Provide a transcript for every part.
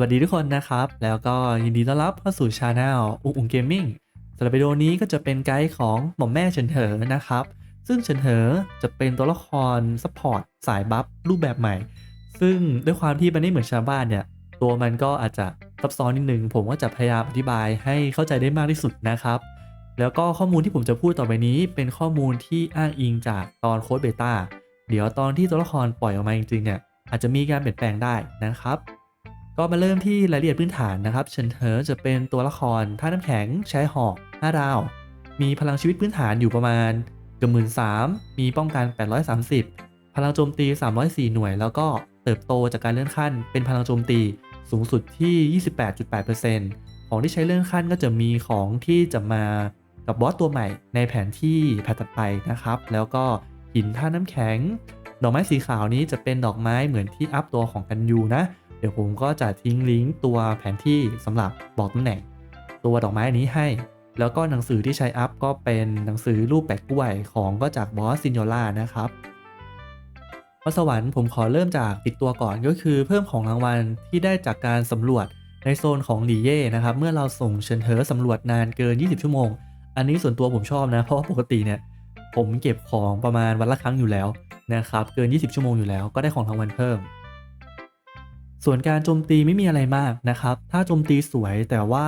วัสดีทุกคนนะครับ แล้วก็ยินดีต้อนรับเข้าสู่ช anel อุกอุงเกมมิ่งสำหรับวิดีโอนี้ก็จะเป็นไกด์ของหม่อมแม่เฉินเถอนะครับ ซึ่งเฉินเถอจะเป็นตัวละครซัพพอร์ตสายบัฟรูปแบบใหม่ ซึ่งด้วยความที่มันไม่เหมือนชาวบ้านเนี่ย ตัวมันก็อาจจะซับซ้อนนิดนึง ผมก็จะพยายามอธิบายให้เข้าใจได้มากที่สุดนะครับ แล้วก็ข้อมูลที่ผมจะพูดต่อไปนี้เป็นข้อมูลที่อ้างอิงจากตอนโค้ดเบต้าเดี๋ยวตอนที่ตัวละครปล่อยออกมาจริงๆเนี่ยอาจจะมีการเปลี่ยนแปลงได้นะครับ ก็มาเริ่มที่รายละเอียดพื้นฐานนะครับเฉินเถอจะเป็นตัวละครท่าน้ำแข็งใช้หอก5ดาว มีพลังชีวิตพื้นฐานอยู่ประมาณเกือบหมื่นสามมีป้องกัน 830 พลังโจมตี 304 หน่วย แล้วก็เติบโตจากการเลื่อนขั้น เป็นพลังโจมตีสูงสุดที่ 28.8%ของที่ใช้เลื่อนขั้นก็จะมีของที่จะมากับบอสตัวใหม่ในแผนที่แพทถัดไปนะครับ แล้วก็หินท่าน้ำแข็ง ดอกไม้สีขาวนี้จะเป็นดอกไม้เหมือนที่อัพตัวของกันยูนะ เดี๋ยวผมก็จะทิ้งลิงก์ตัวแผนที่สำหรับบอกตำแหน่ง ตัวดอกไม้นี้ให้ แล้วก็หนังสือที่ใช้อัพก็เป็นหนังสือรูปแปะกล้วยของก็จากบอสซินโยล่านะครับพรสวรรค์ผมขอเริ่มจากติดตัวก่อนก็คือเพิ่มของรางวัลที่ได้จากการสำรวจในโซนของหลีเย่นะครับ เมื่อเราส่งเชิญเธอสำรวจนานเกิน 20 ชั่วโมง อันนี้ส่วนตัวผมชอบนะ เพราะว่าปกติเนี่ย ผมเก็บของประมาณวันละครั้งอยู่แล้วนะครับ เกิน 20 ชั่วโมงอยู่แล้วก็ได้ของรางวัลเพิ่ม ส่วนการโจมตีไม่มีอะไรมากนะครับ ถ้าโจมตีสวยแต่ว่า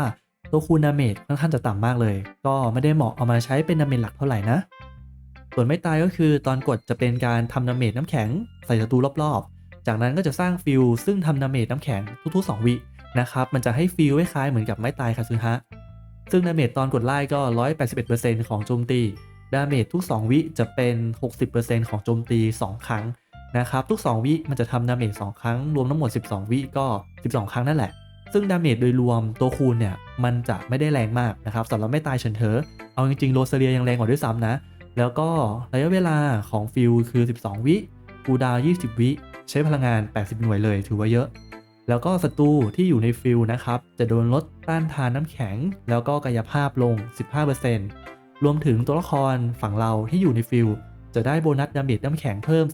ตัวคูณดาเมจค่อนข้างจะต่ำมากเลย ก็ไม่ได้เหมาะเอามาใช้เป็นดาเมจหลักเท่าไหร่นะ ส่วนไม่ตายก็คือตอนกดจะเป็นการทำดาเมจน้ำแข็งใส่ศัตรูรอบๆ จากนั้นก็จะสร้างฟิลซึ่งทำดาเมจน้ำแข็งทุกๆ 2 วินะครับ มันจะให้ฟิลคล้ายเหมือนกับไม่ตายคาซึฮะ ซึ่งดาเมจตอนกดไล่ก็ 181%ของโจมตี ดาเมจทุก 2 วิจะเป็น 60%ของโจมตี 2 ครั้ง นะครับทุก 2 วิมันจะทำดาเมจ2ครั้ง รวมทั้งหมด 12 วิก็ 12 ครั้งนั่นแหละ ซึ่งดาเมจโดยรวมตัวคูณเนี่ย มันจะไม่ได้แรงมากนะครับสำหรับไม่ตายเฉินเถอเอาจริงๆโรเซเลียยังแรงกว่าด้วยซ้ำนะ แล้วก็ระยะเวลาของฟิลคือ 12 วิคูดาว 20 วิใช้พลังงาน 80 หน่วยเลยถือว่าเยอะ แล้วก็ศัตรูที่อยู่ในฟิลนะครับจะโดนลดต้านทานน้ำแข็ง แล้วก็กายภาพลง 15%รวมถึงตัวละครฝั่งเราที่อยู่ในฟิล จะได้โบนัสดาเมจน้ำแข็งเพิ่ม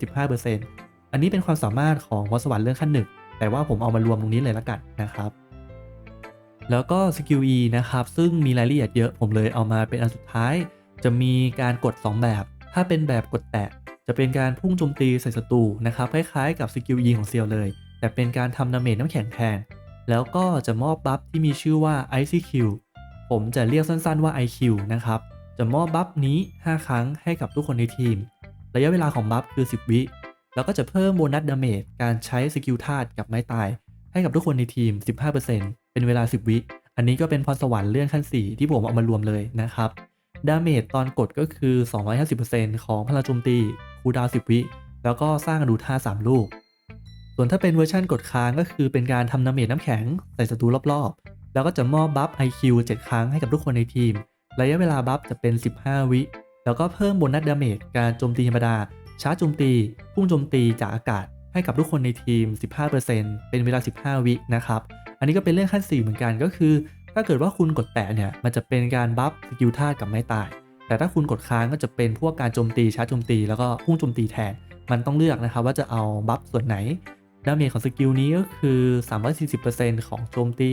15%อันนี้เป็นความสามารถของวสวรรค์เรื่องขั้นหนึ่งแต่ว่าผมเอามารวมตรงนี้เลยละกันนะครับ แล้วก็สกิล E นะครับ ซึ่งมีรายละเอียดเยอะผมเลยเอามาเป็นอันสุดท้าย จะมีการกด 2 แบบ ถ้าเป็นแบบกดแตะจะเป็นการพุ่งโจมตีใส่ศัตรูนะครับคล้ายๆกับสกิล E ของเซียวเลย แต่เป็นการทำดาเมจน้ำแข็งแทน แล้วก็จะมอบบัฟที่มีชื่อว่า ICQ ผมจะเรียกสั้นๆว่า IQ นะครับจะมอบบัฟนี้ 5 ครั้งให้กับทุกคนในทีม ระยะเวลาของบัฟคือ 10 วิ แล้วก็จะเพิ่มโบนัสดาเมจการใช้สกิลธาตุกับไม้ตาย ให้กับทุกคนในทีม 15%เป็นเวลา 10 วิ อันนี้ก็เป็นพรสวรรค์เลื่อนขั้น 4 ที่ผมเอามารวมเลยนะครับ ดาเมจตอนกดก็คือ 250%ของพลังโจมตีคูดาว 10 วิ แล้วก็สร้างอนุท่า3ลูก ส่วนถ้าเป็นเวอร์ชันกดค้างก็คือเป็นการทำดาเมจน้ำแข็งใส่ศัตรูรอบๆ แล้วก็จะมอบบัฟ IQ 7 ครั้งให้กับทุกคนในทีม ระยะเวลาบัฟจะเป็น 15 วิ แล้วก็เพิ่มโบนัสดาเมจการโจมตีธรรมดาชาร์จโจมตี พุ่งโจมตีจากอากาศ ให้กับทุกคนในทีม 15%เป็นเวลา 15 วินะครับ อันนี้ก็เป็นเรื่องขั้น4เหมือนกันก็คือ ถ้าเกิดว่าคุณกดแตะเนี่ย มันจะเป็นการบัฟสกิลธาตุกับไม้ตาย แต่ถ้าคุณกดค้างก็จะเป็นพวกการโจมตีชาร์จโจมตี แล้วก็พุ่งโจมตีแทน มันต้องเลือกนะครับว่าจะเอาบัฟส่วนไหน ดาเมจของสกิลนี้ก็คือ 340%ของโจมตี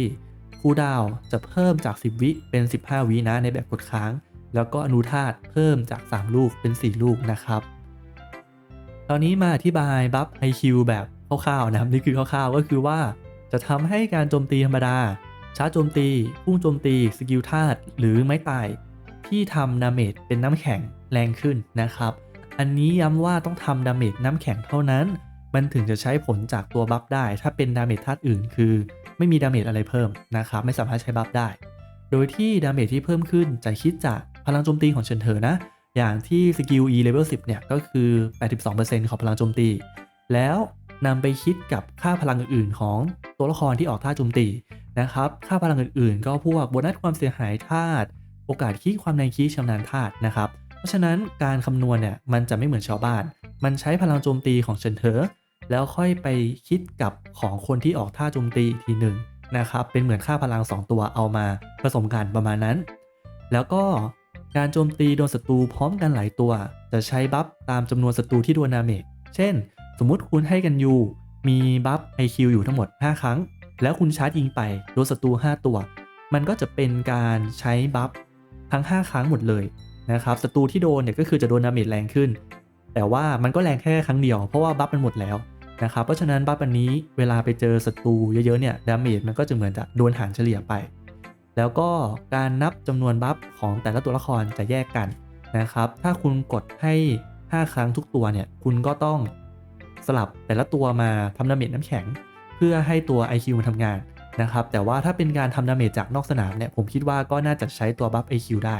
คูดาวจะเพิ่มจาก 10 วิเป็น 15 วินะในแบบกดค้าง แล้วก็อนุธาตุเพิ่มจาก 3 ลูกเป็น 4 ลูกนะครับตอนนี้มาอธิบายบัฟ IQ แบบคร่าวๆนะครับนี่คือคร่าวๆ ก็คือว่าจะทำให้การโจมตีธรรมดาชาร์จโจมตีพุ่งโจมตีสกิลธาตุหรือไม้ตาย ที่ทำดาเมจเป็นน้ำแข็งแรงขึ้นนะครับ อันนี้ย้ำว่าต้องทำดาเมจน้ำแข็งเท่านั้น มันถึงจะใช้ผลจากตัวบัฟได้ ถ้าเป็นดาเมจธาตุอื่น คือ ไม่มีดาเมจอะไรเพิ่มนะครับ ไม่สามารถใช้บัฟได้ โดยที่ดาเมจที่เพิ่มขึ้นจะคิดจาก พลังโจมตีของเฉินเถอนะ อย่างที่สกิล E level 10 เนี่ย ก็คือ 82%ของพลังโจมตี แล้วนำไปคิดกับค่าพลังอื่นๆ ของตัวละครที่ออกท่าโจมตีนะครับ ค่าพลังอื่นๆ ก็พวกโบนัสความเสียหายธาตุโอกาสคี้ความในคี้ชำนาญธาตุนะครับ เพราะฉะนั้นการคำนวณเนี่ยมันจะไม่เหมือนชาวบ้าน มันใช้พลังโจมตีของเฉินเถอแล้วค่อยไปคิดกับของคนที่ออกท่าโจมตีอีกทีหนึ่งนะครับ เป็นเหมือนค่าพลัง 2 ตัวเอามาผสมกันประมาณนั้น แล้วก็ การโจมตีโดนศัตรูพร้อมกันหลายตัว จะใช้บัฟตามจำนวนศัตรูที่โดนดาเมจ เช่น สมมุติคุณให้กันยูมีบัฟ IQ อยู่ทั้งหมด 5 ครั้ง แล้วคุณชาร์จยิงไปโดนศัตรู 5 ตัว มันก็จะเป็นการใช้บัฟทั้ง 5 ครั้งหมดเลยนะครับ ศัตรูที่โดนเนี่ยก็คือจะโดนดาเมจแรงขึ้น แต่ว่ามันก็แรงแค่ครั้งเดียว เพราะว่าบัฟมันหมดแล้วนะครับ เพราะฉะนั้นบัฟอันนี้เวลาไปเจอศัตรูเยอะๆเนี่ย ดาเมจมันก็จะเหมือนจะโดนหารเฉลี่ยไป แล้วก็การนับจำนวนบัฟของแต่ละตัวละครจะแยกกันนะครับ ถ้าคุณกดให้ 5 ครั้งทุกตัวเนี่ย คุณก็ต้องสลับแต่ละตัวมาทำดาเมจน้ำแข็ง เพื่อให้ตัว IQ มันทำงานนะครับ แต่ว่าถ้าเป็นการทำดาเมจจากนอกสนามเนี่ย ผมคิดว่าก็น่าจะใช้ตัวบัฟ IQ ได้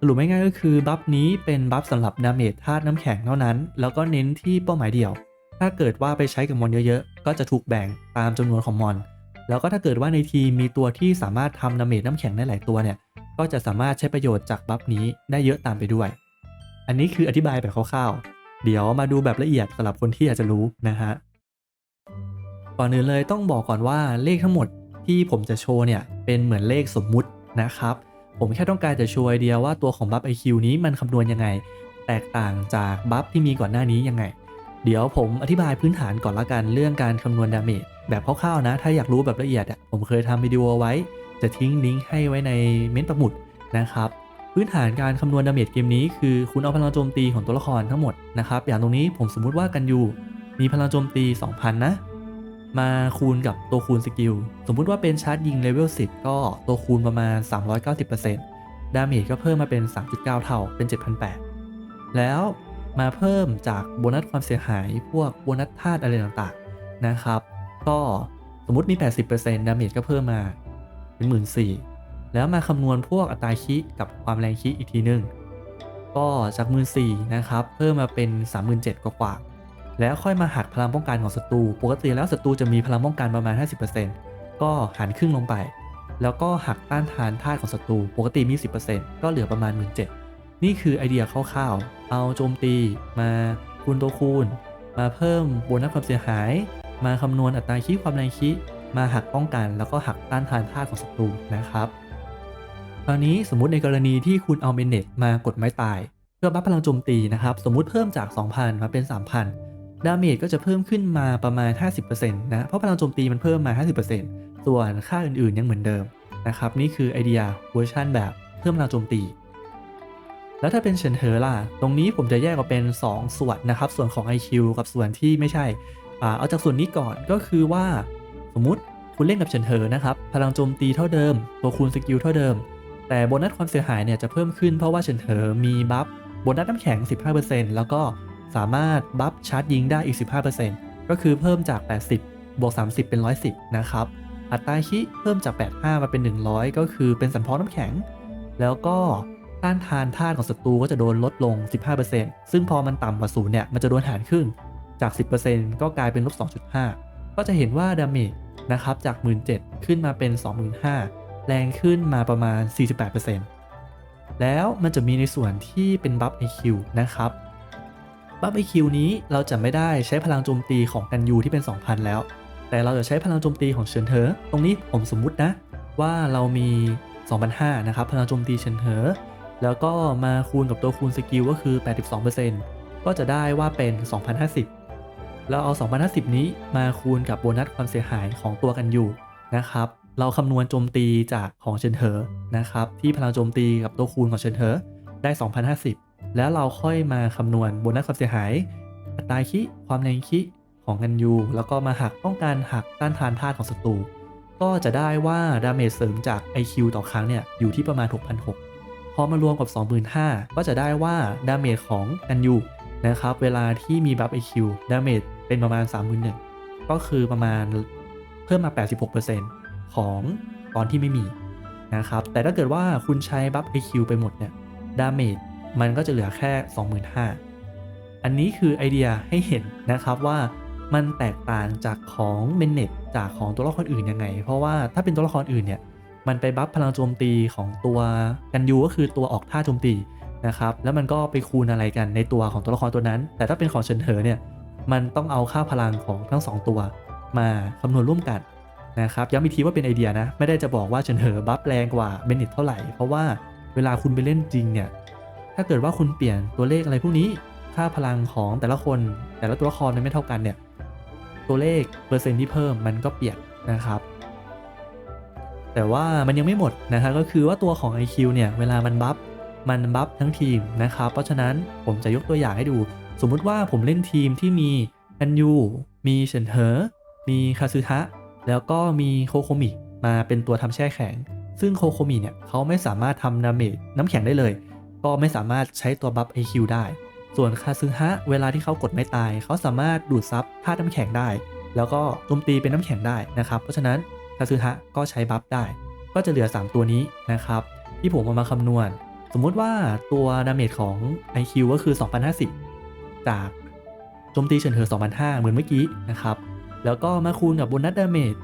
สรุปง่ายๆก็คือบัฟนี้เป็นบัฟสำหรับดาเมจธาตุน้ำแข็งเท่านั้น แล้วก็เน้นที่เป้าหมายเดียว ถ้าเกิดว่าไปใช้กับมอนเยอะๆ ก็จะถูกแบ่งตามจำนวนของมอน แล้วก็ถ้าเกิดว่าในทีมมีตัวที่สามารถทำดาเมจน้ำแข็งได้หลายตัวเนี่ย ก็จะสามารถใช้ประโยชน์จากบัฟนี้ได้เยอะตามไปด้วย อันนี้คืออธิบายแบบคร่าวๆ เดี๋ยวมาดูแบบละเอียดสำหรับคนที่อยากจะรู้นะฮะ ก่อนอื่นเลยต้องบอกก่อนว่าเลขทั้งหมดที่ผมจะโชว์เนี่ยเป็นเหมือนเลขสมมุตินะครับ ผมแค่ต้องการจะโชว์ไอเดียว่าตัวของบัฟ IQ นี้มันคำนวณยังไง แตกต่างจากบัฟที่มีก่อนหน้านี้ยังไง เดี๋ยวผมอธิบายพื้นฐานก่อนละกันเรื่องการคำนวณดาเมจ แบบคร่าวๆนะ ถ้าอยากรู้แบบละเอียดอะผมเคยทำวิดีโอไว้ จะทิ้งลิงก์ให้ไว้ในเม้นต์ปักหมุดนะครับ พื้นฐานการคำนวณดาเมจเกมนี้คือคุณเอาพลังโจมตีของตัวละครทั้งหมดนะครับ อย่างตรงนี้ผมสมมุติว่ากันยูมีพลังโจมตี 2,000 นะ มาคูณกับตัวคูณสกิล สมมุติว่าเป็นชาร์จยิงเลเวล 10 ก็ตัวคูณประมาณ 390%ดาเมจก็เพิ่มมาเป็น 3.9 เท่า เป็น 7,800 แล้วมาเพิ่มจากโบนัสความเสียหาย พวกโบนัสธาตุอะไรต่างๆ นะครับ ก็สมมติมี 80%ดาเมจก็เพิ่มมาเป็น14,000แล้วมาคำนวณพวกอัตราคิกับความแรงคิอีกทีนึง ก็จาก14,000นะครับ เพิ่มมาเป็น 37,000กว่าๆแล้วค่อยมาหักพลังป้องกันของศัตรู ปกติแล้วศัตรูจะมีพลังป้องกันประมาณ 50%ก็หันครึ่งลงไป แล้วก็หักต้านทานธาตุของศัตรู ปกติมี 10%ก็เหลือประมาณ 17,000นี่คือไอเดียคร่าวๆ เอาโจมตีมาคูณตัวคูณ มาเพิ่มโบนัสความเสียหาย มาคำนวณอัตราคีความแรงคีมาหักป้องกัน แล้วก็หักต้านทานธาตุของศัตรูนะครับตอนนี้สมมุติในกรณีที่คุณเอาเมนเนตมากดไม้ตาย เพื่อบัฟพลังโจมตีนะครับ สมมุติเพิ่มจาก 2,000 มาเป็น 3,000 ดาเมจก็จะเพิ่มขึ้นมาประมาณ 50%นะเพราะพลังโจมตีมันเพิ่มมา 50%ส่วนค่าอื่นๆยังเหมือนเดิมนะครับนี่คือไอเดียเวอร์ชันแบบเพิ่มพลังโจมตี แล้วถ้าเป็นเฉินเหอล่ะตรงนี้ผมจะแยกออกเป็น 2 ส่วนนะครับ ส่วนของ IQ กับส่วนที่ไม่ใช่ เอาจากส่วนนี้ก่อนก็คือว่า สมมติคุณเล่นกับเฉินเหอนะครับ พลังโจมตีเท่าเดิม ตัวคูณสกิลเท่าเดิม แต่โบนัสความเสียหายเนี่ยจะเพิ่มขึ้นเพราะว่าเฉินเหอมีบัฟโบนัสน้ำแข็ง 15%แล้วก็สามารถบัฟชาร์จยิงได้อีก 15%ก็คือเพิ่มจาก 80 บวก 30 เป็น 110 นะครับ อัตราคิเพิ่มจาก 85 มาเป็น 100 ก็คือเป็นสันพาะน้ำแข็ง แล้วก็ต้านทานธาตุของศัตรูก็จะโดนลดลง 15%ซึ่งพอมันต่ำกว่าศูนย์เนี่ยมันจะโดนหารครึ่ง จาก 10%ก็กลายเป็นลบ 2.5 ก็จะเห็นว่าดาเมจนะครับจาก 17,000 ขึ้นมาเป็น 25,000 แรงขึ้นมาประมาณ 48%แล้วมันจะมีในส่วนที่เป็นบัฟ IQ นะครับ บัฟ IQ นี้เราจะไม่ได้ใช้พลังโจมตีของกันยูที่เป็น 2,000 แล้ว แต่เราจะใช้พลังโจมตีของเฉินเถอตรงนี้ผมสมมุตินะ ว่าเรามี 2,500 นะครับ พลังโจมตีเฉินเถอแล้วก็มาคูณกับตัวคูณสกิลก็คือ 82%ก็จะได้ว่าเป็น 2,050 แล้วเอา 2,050 นี้มาคูณกับโบนัสความเสียหายของตัวกันอยู่นะครับ เราคำนวณโจมตีจากของเฉินเถอนะครับที่พลังโจมตีกับตัวคูณของเฉินเถอได้ 2,050 แล้วเราค่อยมาคำนวณโบนัสความเสียหายอัตราคิความแรงคิของกันยูแล้วก็มาหักต้องการหักต้านทานธาตุของศัตรูก็จะได้ว่าดาเมจเสริมจาก IQ ต่อครั้งเนี่ยอยู่ที่ประมาณ 6,600พอมารวมกับ 25,000 ก็จะได้ว่าดาเมจของกันยู นะครับ เวลาที่มีบัฟ IQ ดาเมจเป็นประมาณ 31,000ก็คือประมาณเพิ่มมา 86%ของตอนที่ไม่มีนะครับ แต่ถ้าเกิดว่าคุณใช้บัฟ IQ ไปหมดเนี่ยดาเมจมันก็จะเหลือแค่ 25,000 อันนี้คือไอเดียให้เห็นนะครับว่ามันแตกต่างจากของเมนเนตจากของตัวละครอื่นยังไง เพราะว่าถ้าเป็นตัวละครอื่นเนี่ยมันไปบัฟพลังโจมตีของตัวกันยูก็คือตัวออกท่าโจมตี นะครับแล้วมันก็ไปคูณอะไรกันในตัวของตัวละครตัวนั้น แต่ถ้าเป็นของเฉินเถอเนี่ยมันต้องเอาค่าพลังของทั้ง 2 ตัว มาคำนวณร่วมกันนะครับย้ำอีกทีว่าเป็นไอเดียนะ ไม่ได้จะบอกว่าเฉินเถอบัฟแรงกว่าเบนเนตเท่าไหร่ เพราะว่าเวลาคุณไปเล่นจริงเนี่ยถ้าเกิดว่าคุณเปลี่ยนตัวเลขอะไรพวกนี้ ค่าพลังของแต่ละคนแต่ละตัวละครมันไม่เท่ากันเนี่ยตัวเลขเปอร์เซ็นต์ที่เพิ่มมันก็เปลี่ยนนะครับ แต่ว่ามันยังไม่หมดนะครับก็คือว่าตัวของ IQ เนี่ยเวลามันบัฟ มันบัฟทั้งทีมนะครับ เพราะฉะนั้นผมจะยกตัวอย่างให้ดู สมมุติว่าผมเล่นทีมที่มีอันยูมีเฉินเหอ มีคาซึฮะ แล้วก็มีโคโคมิมาเป็นตัวทำแช่แข็ง ซึ่งโคโคมิเนี่ยเขาไม่สามารถทำดาเมจน้ำแข็งได้เลย ก็ไม่สามารถใช้ตัวบัฟ IQ ได้ ส่วนคาซึฮะเวลาที่เขากดไม่ตาย เขาสามารถดูดซับธาตุน้ำแข็งได้ แล้วก็โจมตีเป็นน้ำแข็งได้นะครับ เพราะฉะนั้นคาซึฮะก็ใช้บัฟได้ ก็จะเหลือ 3 ตัวนี้นะครับ ที่ผมเอามาคำนวณ สมมุติว่าตัวดาเมจของ IQ ก็คือ 2050 จากโจมตีเฉินเหอ2005 เหมือนเมื่อกี้นะครับ แล้วก็มาคูณกับโบนัสดาเมจ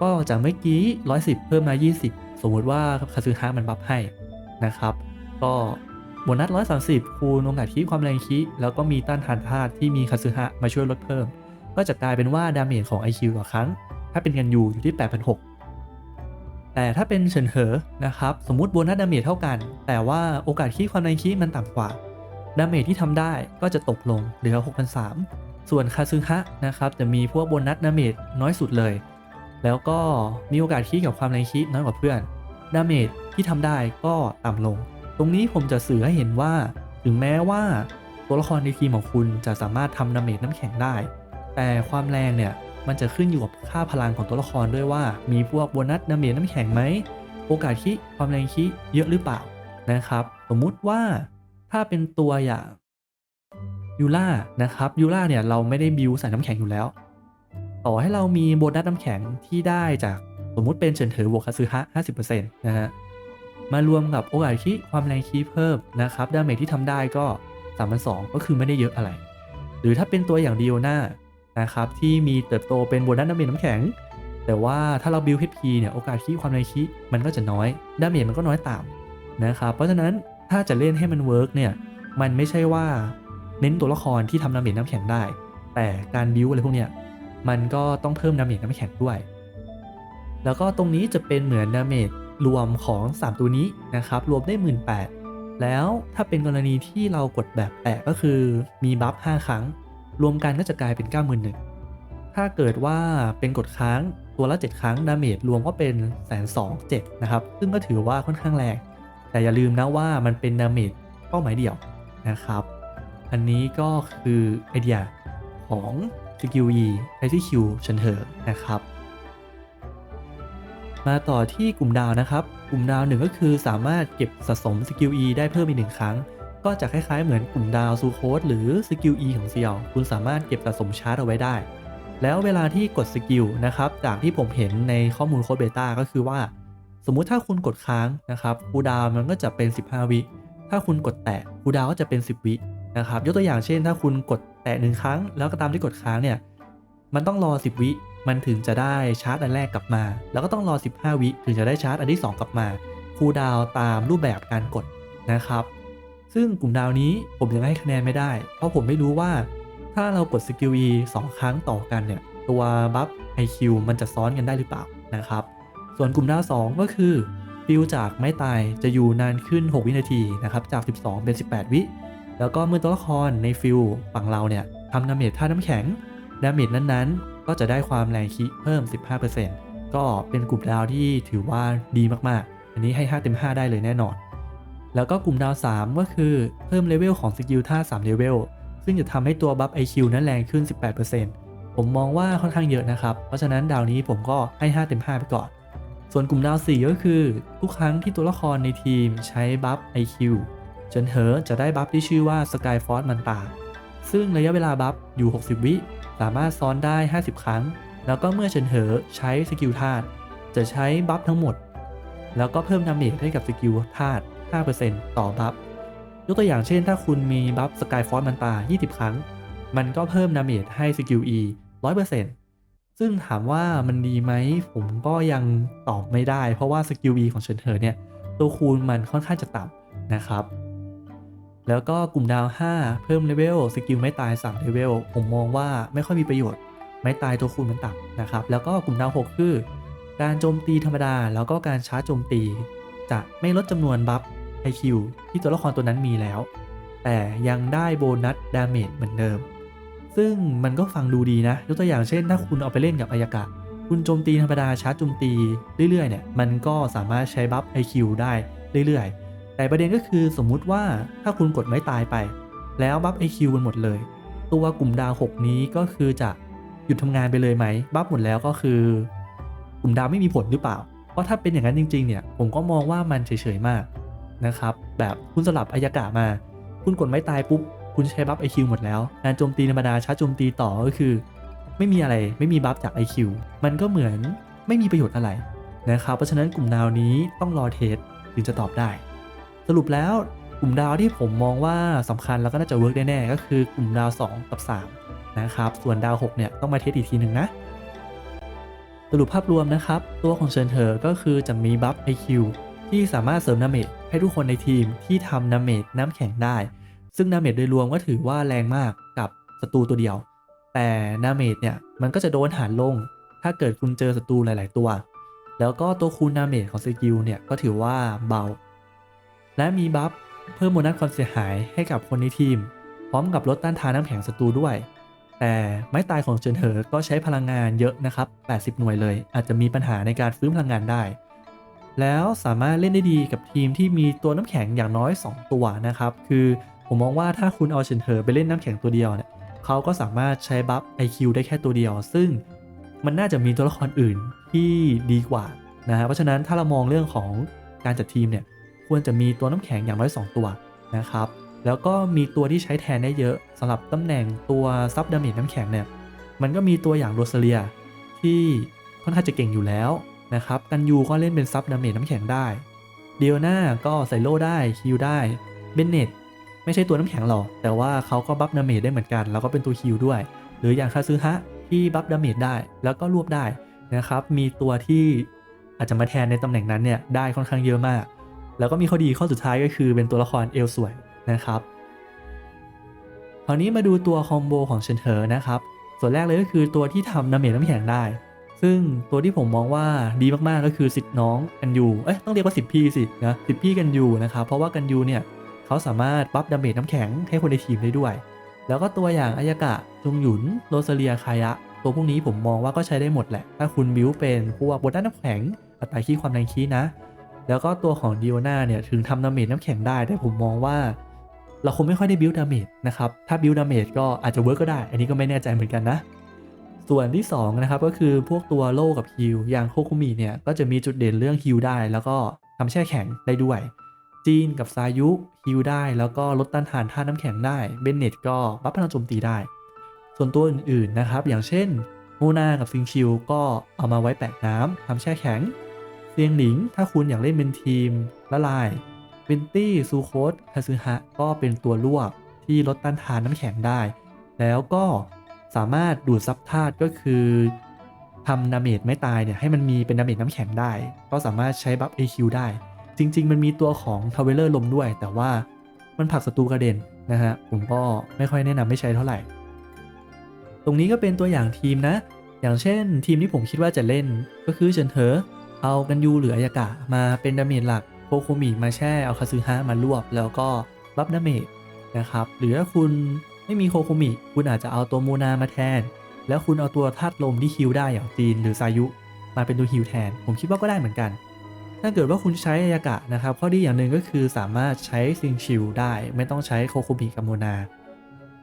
ก็จากเมื่อกี้ 110 เพิ่มมา 20 สมมุติว่าคาซึฮะมันบัฟให้นะครับ ก็โบนัส 130 คูณโอกาสคีความแรงคีแล้วก็มีต้านทานธาตุที่มีคาซึฮะมาช่วยลดเพิ่ม ก็จะกลายเป็นว่าดาเมจของ IQ ต่อครั้ง ถ้าเป็นกันยูอยู่ที่ 8,600 แต่ถ้าเป็นเฉินเหอนะครับ สมมติโบนัสดาเมจเท่ากัน แต่ว่าโอกาสคีความแรงคีมันต่ำกว่า ดาเมจที่ทำได้ก็จะตกลงเหลือ 6,300 ส่วนคาซึฮะนะครับจะมีพวกโบนัสดาเมจน้อยสุดเลย แล้วก็มีโอกาสคีกับความแรงคีน้อยกว่าเพื่อน ดาเมจที่ทำได้ก็ต่ำลง ตรงนี้ผมจะสื่อให้เห็นว่า ถึงแม้ว่าตัวละครในทีมของคุณจะสามารถทำดาเมจน้ำแข็งได้ แต่ความแรงเนี่ย มันจะขึ้นอยู่กับค่าพลังของตัวละครด้วยว่า มีพวกโบนัสดาเมจน้ำแข็งไหม โอกาสคีความแรงคีเยอะหรือเปล่านะครับ สมมุติว่าถ้าเป็นตัวอย่างยูล่านะครับยูล่าเนี่ยเราไม่ได้บิวใส่น้ำแข็งอยู่แล้ว ต่อให้เรามีโบนัสน้ำแข็งที่ได้จากสมมุติเป็นเฉินเถอบวกคาซึฮะ50%นะฮะมารวมกับโอกาสคีความแรงคีเพิ่มนะครับดาเมจที่ทำได้ก็3,200ก็คือไม่ได้เยอะอะไร หรือถ้าเป็นตัวอย่างดิโอนา นะครับที่มีเติบโตเป็นบนัสดาเมจน้ำแข็ง แต่ว่าถ้าเราบิว HP เนี่ยโอกาสคีความแรงคีมันก็จะน้อยดาเมจมันก็น้อยตามนะครับเพราะฉะนั้นถ้าจะเล่นให้มันเวิร์กเนี่ยมันไม่ใช่ว่าเน้นตัวละครที่ทำดาเมจน้ำแข็งได้ แต่การบิวอะไรพวกเนี้ยมันก็ต้องเพิ่มดาเมจน้ำแข็งด้วย แล้วก็ตรงนี้จะเป็นเหมือนดาเมจรวมของ 3 ตัวนี้นะครับ รวมได้ 1 8ื่นแล้วถ้าเป็นกรณีที่เรากดแบบแปะก็คือมีบัฟ5ครั้ง รวมกันก็จะกลายเป็น 9 1 0 0 0ถ้าเกิดว่าเป็นกดค้างตัวละ 7 ครั้งดาเมจรวมก็เป็นแสนสองเจ็ดนะครับ ซึ่งก็ถือว่าค่อนข้างแรง แต่อย่าลืมนะว่ามันเป็นดาเมจเป้าหมายเดี่ยวนะครับ อันนี้ก็คือไอเดียของสกิล E ไอที่คิวเฉนเถอนะครับ มาต่อที่กลุ่มดาวนะครับ กลุ่มดาวหนึ่งก็คือสามารถเก็บสะสมสกิล E ได้เพิ่มอีกหนึ่งครั้ง ก็จะคล้ายๆเหมือนกลุ่มดาวซูโคสหรือสกิล E ของเซียวคุณสามารถเก็บสะสมชาร์จเอาไว้ได้ แล้วเวลาที่กดสกิลนะครับ จากที่ผมเห็นในข้อมูลโค้ดเบต้าก็คือว่า สมมุติถ้าคุณกดค้างนะครับคูดาวมันก็จะเป็น 15 วิ ถ้าคุณกดแตะคูดาวก็จะเป็น 10 วินะครับ ยกตัวอย่างเช่น ถ้าคุณกดแตะหนึ่งครั้ง แล้วก็ตามที่กดค้างเนี่ย มันต้องรอ 10 วิ มันถึงจะได้ชาร์จอันแรกกลับมา แล้วก็ต้องรอ 15 วิ ถึงจะได้ชาร์จอันที่ 2 กลับมาคูดาวตามรูปแบบการกดนะครับ ซึ่งกลุ่มดาวนี้ผมยังให้คะแนนไม่ได้ เพราะผมไม่รู้ว่า ถ้าเรากดสกิล E 2 ครั้งต่อกันเนี่ย ตัวบัฟ IQ มันจะซ้อนกันได้หรือเปล่านะครับ ส่วนกลุ่มดาว 2 ก็คือฟิลจากไม้ตายจะอยู่นานขึ้น 6 วินาทีนะครับจาก 12 เป็น 18 วิ แล้วก็เมื่อตัวละครในฟิลฝั่งเราเนี่ยทำดาเมจท่าน้ำแข็งดาเมจนั้นๆ ก็จะได้ความแรงคิเพิ่ม 15%ก็เป็นกลุ่มดาวที่ถือว่าดีมากๆ อันนี้ให้ 5 เต็ม 5 ได้เลยแน่นอน แล้วก็กลุ่มดาว 3 ก็คือเพิ่มเลเวลของสกิลท่า3เลเวลซึ่งจะทำให้ตัวบัฟ IQ นั้นแรงขึ้น 18%ผมมองว่าค่อนข้างเยอะนะครับ เพราะฉะนั้นดาวนี้ผมก็ให้ 5 เต็ม 5 ไปก่อน ส่วนกลุ่มดาว 4 ก็คือ ทุกครั้งที่ตัวละครในทีมใช้บัฟ IQ เจนเฮอจะได้บัฟที่ชื่อว่า Sky Force มันตาซึ่งระยะเวลาบัฟอยู่ 60 วิสามารถซ้อนได้ 50 ครั้ง แล้วก็เมื่อเฉินเหอใช้สกิลธาตุจะใช้บัฟทั้งหมด แล้วก็เพิ่มดาเมจให้กับสกิลธาตุ 5%ต่อบัฟ ยกตัวอย่างเช่น ถ้าคุณมีบัฟสกายฟอร์มันตา 20 ครั้ง มันก็เพิ่มดาเมจให้สกิล E 100%ซึ่งถามว่ามันดีไหม ผมก็ยังตอบไม่ได้ เพราะว่าสกิล E ของเฉินเหอเนี่ย ตัวคูณมันค่อนข้างจะต่ำนะครับ แล้วก็กลุ่มดาว 5 เพิ่มเลเวลสกิลไม้ตาย3เลเวลผมมองว่าไม่ค่อยมีประโยชน์ ไม้ตายตัวคูณมันต่ำนะครับ แล้วก็กลุ่มดาว 6 คือการโจมตีธรรมดา แล้วก็การชาร์จโจมตี จะไม่ลดจำนวนบัฟ IQ ที่ตัวละครตัวนั้นมีแล้ว แต่ยังได้โบนัสดาเมจเหมือนเดิม ซึ่งมันก็ฟังดูดีนะ ยกตัวอย่างเช่น ถ้าคุณเอาไปเล่นกับอายากะ คุณโจมตีธรรมดาชาร์จโจมตีเรื่อยๆเนี่ยมันก็สามารถใช้บัฟ IQ ได้เรื่อยๆ แต่ประเด็นก็คือสมมุติว่าถ้าคุณกดไม่ตายไป แล้วบัฟ IQ มันหมดเลย ตัวกลุ่มดาว 6 นี้ก็คือจะหยุดทำงานไปเลยไหมบัฟหมดแล้วก็คือกลุ่มดาวไม่มีผลหรือเปล่า เพราะถ้าเป็นอย่างนั้นจริงๆเนี่ยผมก็มองว่ามันเฉยๆมาก นะครับ แบบคุณสลับอายากะมา คุณกดไม่ตายปุ๊บ คุณใช้บัฟ IQ หมดแล้ว การโจมตีธรรมดาชาร์จโจมตีต่อก็คือ ไม่มีอะไรไม่มีบัฟจาก IQ มันก็เหมือนไม่มีประโยชน์อะไรนะครับ เพราะฉะนั้นกลุ่มดาวนี้ต้องรอเทสถึงจะตอบได้ สรุปแล้วกลุ่มดาวที่ผมมองว่าสำคัญแล้วก็น่าจะเวิร์กแน่ๆก็คือกลุ่มดาว 2 กับ 3 นะครับ ส่วนดาว 6 เนี่ยต้องมาเทสอีกทีหนึ่งนะ สรุปภาพรวมนะครับ ตัวของเชิญเธอก็คือจะมีบัฟ IQ ที่สามารถเสริมดาเมจให้ทุกคนในทีมที่ทำดาเมจน้ำแข็งได้ ซึ่งดาเมจโดยรวมก็ถือว่าแรงมากกับศัตรูตัวเดียว แต่ดาเมจเนี่ยมันก็จะโดนหารลง ถ้าเกิดคุณเจอศัตรูหลาย ๆ ตัว แล้วก็ตัวคูณดาเมจของสกิลเนี่ยก็ถือว่าเบา และมีบัฟเพิ่มโบนัสความเสียหายให้กับคนในทีม พร้อมกับลดต้านทานน้ำแข็งศัตรูด้วย แต่ไม้ตายของเจินเหอก็ใช้พลังงานเยอะนะครับ 80 หน่วยเลย อาจจะมีปัญหาในการฟื้นพลังงานได้ แล้วสามารถเล่นได้ดีกับทีมที่มีตัวน้ำแข็งอย่างน้อย 2 ตัวนะครับ คือผมมองว่าถ้าคุณเอาเฉินเหอไปเล่นน้ำแข็งตัวเดียวเนี่ยเขาก็สามารถใช้บัฟ IQ ได้แค่ตัวเดียว ซึ่งมันน่าจะมีตัวละครอื่นที่ดีกว่านะฮะเพราะฉะนั้นถ้าเรามองเรื่องของการจัดทีมเนี่ยควรจะมีตัวน้ำแข็งอย่างน้อย 2 ตัวนะครับแล้วก็มีตัวที่ใช้แทนได้เยอะสำหรับตำแหน่งตัวซับดาเมจน้ำแข็งเนี่ยมันก็มีตัวอย่างโรซเลียที่ค่อนข้างจะเก่งอยู่แล้ว นะครับกันยูก็เล่นเป็นซับดาเมจน้ำแข็งได้เดียนาก็ใส่โล่ได้ฮิลได้เบนเนตไม่ใช่ตัวน้ำแข็งหรอก แต่ว่าเขาก็บัฟดาเมจได้เหมือนกัน แล้วก็เป็นตัวฮิลด้วย หรืออย่างคาซึฮะที่บัฟดาเมจได้แล้วก็รวบได้นะครับ มีตัวที่อาจจะมาแทนในตำแหน่งนั้นเนี่ยได้ค่อนข้างเยอะมาก แล้วก็มีข้อดีข้อสุดท้ายก็คือเป็นตัวละครเอลสวยนะครับคราวนี้มาดูตัวคอมโบของเชนเทอร์นะครับ ส่วนแรกเลยก็คือตัวที่ทำดาเมจน้ำแข็งได้ ซึ่งตัวที่ผมมองว่าดีมากๆก็คือสิทธิ์น้องกันยูเอ้ยต้องเรียกว่าสิทธิ์พี่สินะสิทธิ์พี่กันยูนะครับเพราะว่ากันยูเนี่ยเขาสามารถบัฟดาเมจน้ำแข็งให้คนในทีมได้ด้วย แล้วก็ตัวอย่างอายากะจงหยุนโรซาเลียคายะ ตัวพวกนี้ผมมองว่าก็ใช้ได้หมดแหละ ถ้าคุณบิวเป็นพวกบนด้านน้ำแข็งอัตราคีความแรงคีนะ แล้วก็ตัวของดิโอนาเนี่ยถึงทำดาเมจน้ำแข็งได้แต่ผมมองว่าเราคงไม่ค่อยได้บิวดาเมจนะครับ ถ้าบิวดาเมจก็อาจจะเวิร์กก็ได้ อันนี้ก็ไม่แน่ใจเหมือนกันนะ ส่วนที่2นะครับก็คือพวกตัวโล่กับฮิลอย่างโคคุมิเนี่ยก็จะมีจุดเด่นเรื่องฮิลได้ แล้วก็ทำแช่แข็งได้ด้วย จีนกับซายุฮิลได้แล้วก็ลดต้านทานท่าน้ำแข็งได้เบนเน็ตก็บัฟพลังโจมตีได้ ส่วนตัวอื่นๆนะครับอย่างเช่นโมนากับซิงชิวก็เอามาไว้แปะน้ำทำแช่แข็งเซียงหลิง ถ้าคุณอยากเล่นเป็นทีมละลายวินตี้ซูโคสคาซึฮะก็เป็นตัวลวกที่ลดต้านทานน้ำแข็งได้ แล้วก็ สามารถดูดซับธาตุก็คือทำดาเมจไม่ตายเนี่ยให้มันมีเป็นดาเมจน้ำแข็งได้ ก็สามารถใช้บัฟ AQ ได้ จริง ๆ มันมีตัวของทาวเวลเลอร์ลมด้วย แต่ว่ามันผักศัตรูกระเด็นนะฮะผมก็ไม่ค่อยแนะนำไม่ใช้เท่าไหร่ ตรงนี้ก็เป็นตัวอย่างทีมนะ อย่างเช่น ทีมที่ผมคิดว่าจะเล่นก็คือเฉินเถอเอากันยูหรืออายากะมาเป็นดาเมจหลักโคโคมิมาแช่เอาคาซึฮะมารวบแล้วก็รับดาเมจนะครับหรือถ้าคุณ ไม่มีโคโคมิ คุณอาจจะเอาตัวโมนามาแทน แล้วคุณเอาตัวธาตุลมที่ฮิลได้อย่างจีนหรือซายุ มาเป็นตัวฮิลแทน ผมคิดว่าก็ได้เหมือนกัน ถ้าเกิดว่าคุณใช้อายากะนะครับ ข้อดีอย่างหนึ่งก็คือสามารถใช้ซิงชิลได้ ไม่ต้องใช้โคโคมิกับโมนา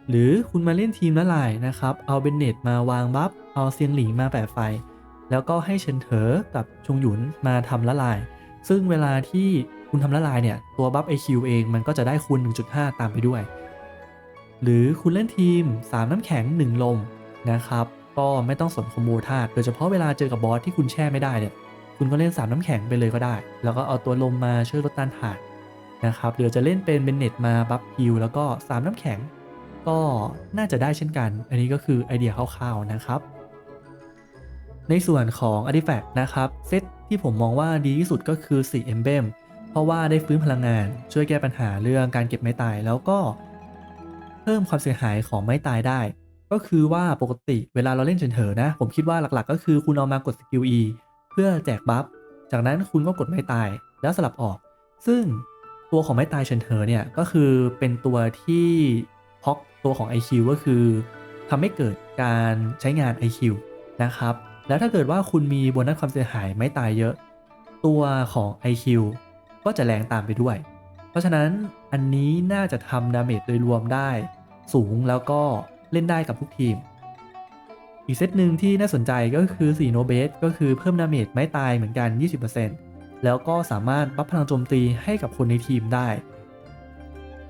หรือคุณมาเล่นทีมละลายนะครับ เอาเบนเนตมาวางบัฟ เอาเซียงหลิงมาแปะไฟ แล้วก็ให้เฉินเถอกับชงหยุนมาทำละลาย ซึ่งเวลาที่คุณทำละลายเนี่ย ตัวบัฟ IQ เองมันก็จะได้คูณ1.5 ตามไปด้วย หรือคุณเล่นทีม 3 น้ำแข็ง 1 ลมนะครับ ก็ไม่ต้องสนคอมโบธาตุโดยเฉพาะเวลาเจอกับบอสที่คุณแช่ไม่ได้เนี่ยคุณก็เล่น 3 น้ำแข็งไปเลยก็ได้ แล้วก็เอาตัวลมมาช่วยลดต้านทานนะครับหรือจะเล่นเป็นเบนเน็ตมาบัฟฮิลแล้วก็ 3 น้ำแข็ง ก็น่าจะได้เช่นกัน อันนี้ก็คือไอเดียคร่าวๆนะครับ ในส่วนของ Artifact นะครับเซตที่ผมมองว่าดีที่สุดก็คือ4 Emblem เพราะว่าได้ฟื้นพลังงานช่วยแก้ปัญหาเรื่องการเก็บไม้ตายแล้วก็ เพิ่มความเสียหายของไม้ตายได้ ก็คือว่าปกติเวลาเราเล่นเฉนเถอนะ ผมคิดว่าหลักๆ ก็คือคุณเอามากดสกิล E เพื่อแจกบัฟ จากนั้นคุณก็กดไม้ตายแล้วสลับออก ซึ่งตัวของไม้ตายเฉนเถอเนี่ยก็คือเป็นตัวที่พอกตัวของ IQ ก็คือทำให้เกิดการใช้งาน IQ นะครับ แล้วถ้าเกิดว่าคุณมีโบนัสความเสียหายไม่ตายเยอะ ตัวของ IQ ก็จะแรงตามไปด้วย เพราะฉะนั้นอันนี้น่าจะทำดาเมจโดยรวมได้สูงแล้วก็เล่นได้กับทุกทีม อีกเซตหนึ่งที่น่าสนใจก็คือ4โนเบสก็คือเพิ่มดาเมจไม่ตายเหมือนกัน 20%แล้วก็สามารถบัฟพลังโจมตีให้กับคนในทีมได้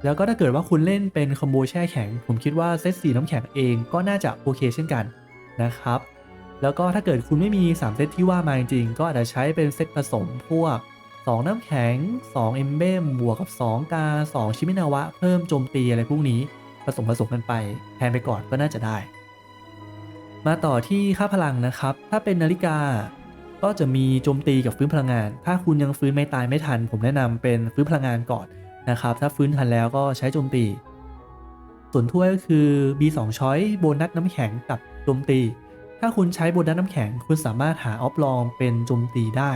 แล้วก็ถ้าเกิดว่าคุณเล่นเป็นคอมโบแช่แข็ง ผมคิดว่าเซตสีน้ำแข็งเองก็น่าจะโอเคเช่นกันนะครับแล้วก็ถ้าเกิดคุณไม่มี 3 เซตที่ว่ามาจริงๆก็อาจจะใช้เป็นเซตผสมพวก 2 น้ำแข็ง 2 เอมเบมบวกกับ 2 กา 2 ชิมินาวะ เพิ่มโจมตีอะไรพวกนี้ผสมผสมกันไปแทนไปก่อนก็น่าจะได้ มาต่อที่ค่าพลังนะครับ ถ้าเป็นนาฬิกา ก็จะมีโจมตีกับฟื้นพลังงาน ถ้าคุณยังฟื้นไม่ตายไม่ทัน ผมแนะนำเป็นฟื้นพลังงานก่อนนะครับ ถ้าฟื้นทันแล้วก็ใช้โจมตี ส่วนถ้วยก็คือ B2 ช้อยโบนัสน้ำแข็งกับโจมตี ถ้าคุณใช้โบนัสน้ำแข็ง คุณสามารถหาออฟลองเป็นโจมตีได้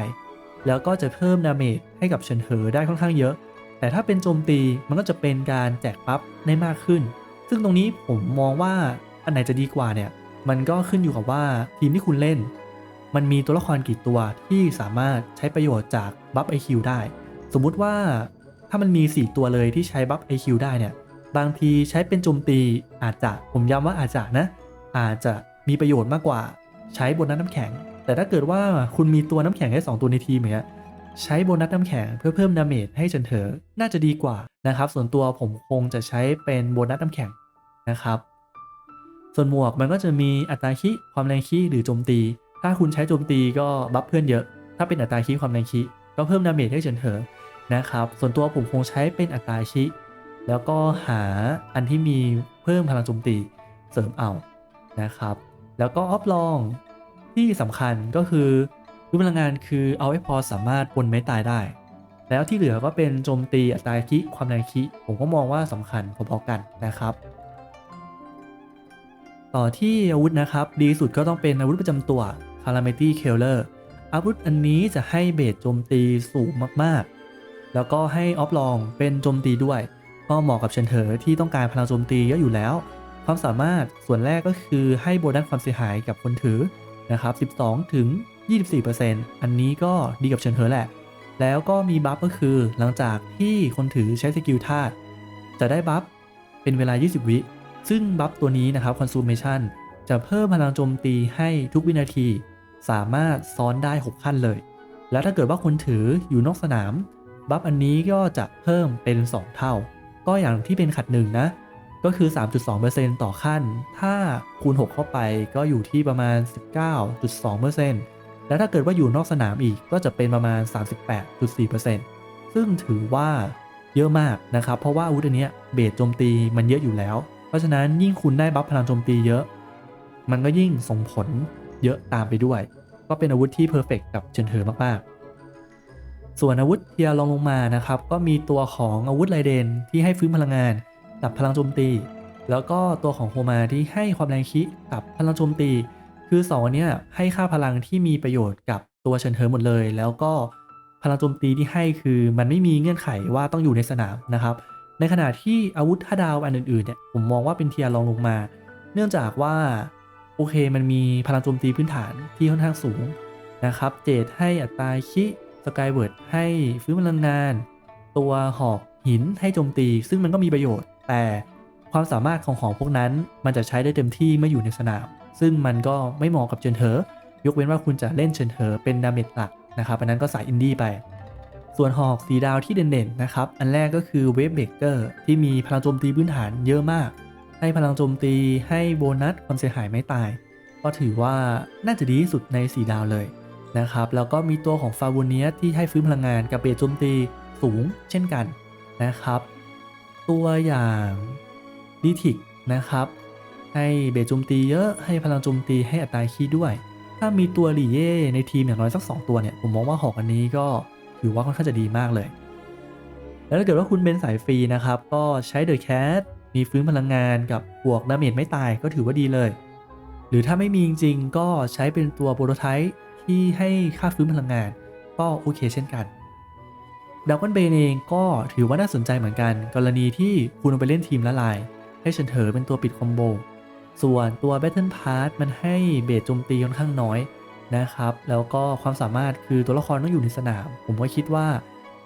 แล้วก็จะเพิ่มดาเมจให้กับเฉินเหอได้ค่อนข้างเยอะ แต่ถ้าเป็นโจมตีมันก็จะเป็นการแจกปั๊บได้มากขึ้น ซึ่งตรงนี้ผมมองว่าอันไหนจะดีกว่าเนี่ย มันก็ขึ้นอยู่กับว่าทีมที่คุณเล่น มันมีตัวละครกี่ตัวที่สามารถใช้ประโยชน์จากบัฟ IQ ได้ สมมุติว่าถ้ามันมี 4 ตัวเลยที่ใช้บัฟ IQ ได้เนี่ย บางทีใช้เป็นโจมตีอาจจะผมย้ำว่าอาจจะนะ อาจจะมีประโยชน์มากกว่า ใช้บนัสน้ำแข็ง แต่ถ้าเกิดว่าคุณมีตัวน้ำแข็งแค่2ตัวในทีมอย่างเงี้ยใช้โบนัสน้ำแข็งเพื่อเพิ่มดาเมจให้เฉินเถอน่าจะดีกว่านะครับ ส่วนตัวผมคงจะใช้เป็นโบนัสน้ำแข็งนะครับ ส่วนหมวกมันก็จะมีอัตราคีความแรงคีหรือโจมตี ถ้าคุณใช้โจมตีก็บัฟเพื่อนเยอะ ถ้าเป็นอัตราคีความแรงคีก็เพิ่มดาเมจให้เฉินเถอนะครับ ส่วนตัวผมคงใช้เป็นอัตราคีแล้วก็หาอันที่มีเพิ่มพลังโจมตีเสริมเอานะครับ แล้วก็ออฟลอง ที่สำคัญก็คือรูปพลังงานคือเอาให้พอสามารถบนไม้ตายได้ แล้วที่เหลือก็เป็นโจมตีอัตราคิความแรงคิ ผมก็มองว่าสำคัญพอๆกันนะครับ ต่อที่อาวุธนะครับ ดีสุดก็ต้องเป็นอาวุธประจำตัว Calamity Killer อาวุธอันนี้จะให้เบสโจมตีสูงมากๆ แล้วก็ให้ออฟลองเป็นโจมตีด้วย ก็เหมาะกับเชนเถอที่ต้องการพลังโจมตีเยอะอยู่แล้ว ความสามารถส่วนแรกก็คือให้โบนัสความเสียหายกับคนถือ นะครับ 12 ถึง 24%อันนี้ก็ดีกับเชนเถอแหละ แล้วก็มีบัฟก็คือหลังจากที่คนถือใช้สกิลธาตุจะได้บัฟเป็นเวลา 20 วิ ซึ่งบัฟตัวนี้นะครับ Consumation จะเพิ่มพลังโจมตีให้ทุกวินาที สามารถซ้อนได้ 6 ขั้นเลย แล้วถ้าเกิดว่าคนถืออยู่นอกสนาม บัฟอันนี้ก็จะเพิ่มเป็น 2 เท่า ก็อย่างที่เป็นขัดหนึ่งนะ ก็คือ 3.2%ต่อขั้น ถ้าคูณ 6 เข้าไปก็อยู่ที่ประมาณ 19.2%แล้วถ้าเกิดว่าอยู่นอกสนามอีกก็จะเป็นประมาณ 38.4%ซึ่งถือว่าเยอะมากนะครับ เพราะว่าอาวุธอันนี้เบสโจมตีมันเยอะอยู่แล้ว เพราะฉะนั้นยิ่งคุณได้บัฟพลังโจมตีเยอะ มันก็ยิ่งส่งผลเยอะตามไปด้วย ก็เป็นอาวุธที่เพอร์เฟกกับเชนเทอร์มากๆ ส่วนอาวุธเทียรลองลงมานะครับ ก็มีตัวของอาวุธไรเดนที่ให้ฟื้นพลังงาน กับพลังโจมตี แล้วก็ตัวของโฮมาที่ให้ความแรงคิกับพลังโจมตี คือ2อันเนี้ยให้ค่าพลังที่มีประโยชน์กับตัวเชนเทอร์หมดเลย แล้วก็พลังโจมตีที่ให้คือมันไม่มีเงื่อนไขว่าต้องอยู่ในสนามนะครับ ในขณะที่อาวุธท่าดาวอันอื่นๆเนี่ยผมมองว่าเป็นเทียร์รองลงมา เนื่องจากว่าโอเคมันมีพลังโจมตีพื้นฐานที่ค่อนข้างสูงนะครับ เจดให้อัตราคิสกายเวิร์ดให้ฟื้นพลังงาน ตัวหอกหินให้โจมตี ซึ่งมันก็มีประโยชน์ แต่ความสามารถของของพวกนั้นมันจะใช้ได้เต็มที่เมื่ออยู่ในสนาม ซึ่งมันก็ไม่เหมาะกับเชนเทอร์ยกเว้นว่าคุณจะเล่นเชนเทอร์เป็นดาเมจหลักนะครับอันนั้นก็สายอินดี้ไป ส่วนหอกสีดาวที่เด่นๆนะครับอันแรกก็คือเวฟเบเกอร์ที่มีพลังโจมตีพื้นฐานเยอะมาก ให้พลังโจมตีให้โบนัสความเสียหายไม่ตาย ก็ถือว่าน่าจะดีที่สุดใน4ดาวเลยนะครับแล้วก็มีตัวของฟาวูเนียที่ให้ฟื้นพลังงานกับเบสโจมตีสูงเช่นกันนะครับ ตัวอย่างดิทิกนะครับ ให้เบสโจมตีเยอะให้พลังโจมตีให้อัตราคีด้วย ถ้ามีตัวหลีเย่ในทีมอย่างน้อยสัก 2 ตัวเนี่ย ผมมองว่าหอกอันนี้ก็ถือว่าค่อนข้างจะดีมากเลย แล้วถ้าเกิดว่าคุณเป็นสายฟรีนะครับ ก็ใช้เดอะแคทมีฟื้นพลังงานกับบวกดาเมจไม่ตายก็ถือว่าดีเลย หรือถ้าไม่มีจริงๆก็ใช้เป็นตัวโปรโตไทป์ที่ให้ค่าฟื้นพลังงาน ก็โอเคเช่นกัน ดาวน์เบนเองก็ถือว่าน่าสนใจเหมือนกัน กรณีที่คุณเอาไปเล่นทีมละลายให้เฉนเถอเป็นตัวปิดคอมโบ ส่วนตัว Battle Pass มันให้เบสโจมตีค่อนข้างน้อยนะครับ แล้วก็ความสามารถคือตัวละครต้องอยู่ในสนาม ผมก็คิดว่า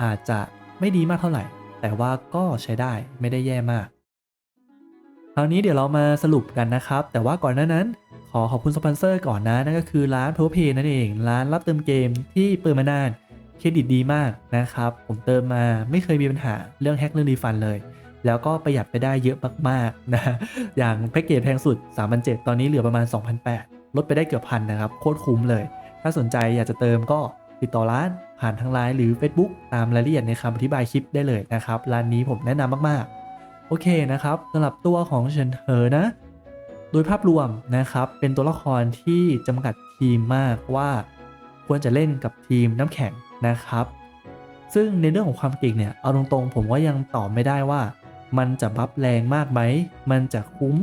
อาจจะไม่ดีมากเท่าไหร่ แต่ว่าก็ใช้ได้ไม่ได้แย่มาก คราวนี้เดี๋ยวเรามาสรุปกันนะครับ แต่ว่าก่อนหน้านั้น ขอขอบคุณสปอนเซอร์ก่อนนะ นั่นก็คือร้าน p o w e r p a y นั่นเอง ร้านรับเติมเกมที่เปิดมานาน เครดิตดีมากนะครับ ผมเติมมาไม่เคยมีปัญหาเรื่องแฮกเรื่องรีฟันเลย แล้วก็ประหยัดไปได้เยอะมากๆนะอย่างแพ็กเกจแพงสุด 3,700ตอนนี้เหลือประมาณ 2,800 ลดไปได้เกือบพันนะครับ โคตรคุ้มเลย ถ้าสนใจอยากจะเติมก็ติดต่อร้านผ่านทางไลน์หรือ Facebook ตามรายละเอียดในคำอธิบายคลิปได้เลยนะครับ ร้านนี้ผมแนะนำมากๆ โอเคนะครับสำหรับตัวของเฉินเถอนะ โดยภาพรวมนะครับ เป็นตัวละครที่จำกัดทีมมากว่า ควรจะเล่นกับทีมน้ำแข็ง นะครับ ซึ่งในเรื่องของความเก่งเนี่ยเอาตรงๆ ผมก็ยังตอบไม่ได้ว่า มันจะบัฟแรงมากไหม มันจะคุ้ม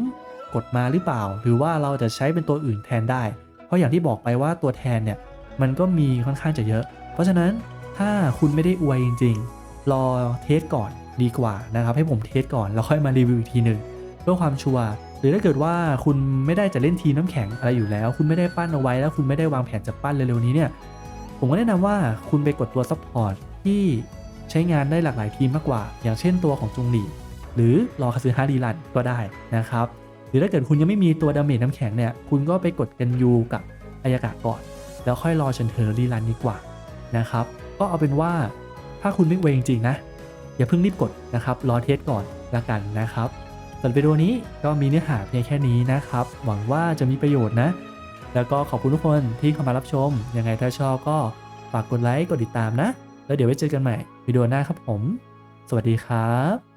กดมาหรือเปล่า หรือว่าเราจะใช้เป็นตัวอื่นแทนได้ เพราะอย่างที่บอกไปว่าตัวแทนเนี่ยมันก็มีค่อนข้างจะเยอะ เพราะฉะนั้นถ้าคุณไม่ได้อวยจริง ๆ รอเทสก่อนดีกว่านะครับให้ผมเทสก่อนแล้วค่อยมารีวิวอีกทีหนึ่งเพื่อความชัวร์หรือถ้าเกิดว่าคุณไม่ได้จะเล่นทีน้ำแข็งอะไรอยู่แล้ว คุณไม่ได้ปั้นเอาไว้แล้วคุณไม่ได้วางแผนจะปั้นเร็วๆนี้เนี่ย ผมก็แนะนำว่าคุณไปกดตัวซัพพอร์ตที่ใช้งานได้หลากหลายทีมมากกว่า อย่างเช่นตัวของจงหลีหรือรอคาซึฮารีรันก็ได้นะครับ หรือถ้าเกิดคุณยังไม่มีตัวดาเมจน้ำแข็งเนี่ย คุณก็ไปกดกันยูกับอายากะก่อน แล้วค่อยรอเชนเทอร์รีรันดีกว่านะครับ ก็เอาเป็นว่าถ้าคุณไม่เวงจริงนะ อย่าเพิ่งรีบกดนะครับรอเทสก่อนละกันนะครับส่วนวิดีโอนี้ก็มีเนื้อหาเพียงแค่นี้นะครับ หวังว่าจะมีประโยชน์นะ แล้วก็ขอบคุณทุกคนที่เข้ามารับชม ยังไงถ้าชอบก็ฝากกดไลค์กดติดตามนะ แล้วเดี๋ยวไว้เจอกันใหม่วิดีโอหน้าครับผม สวัสดีครับ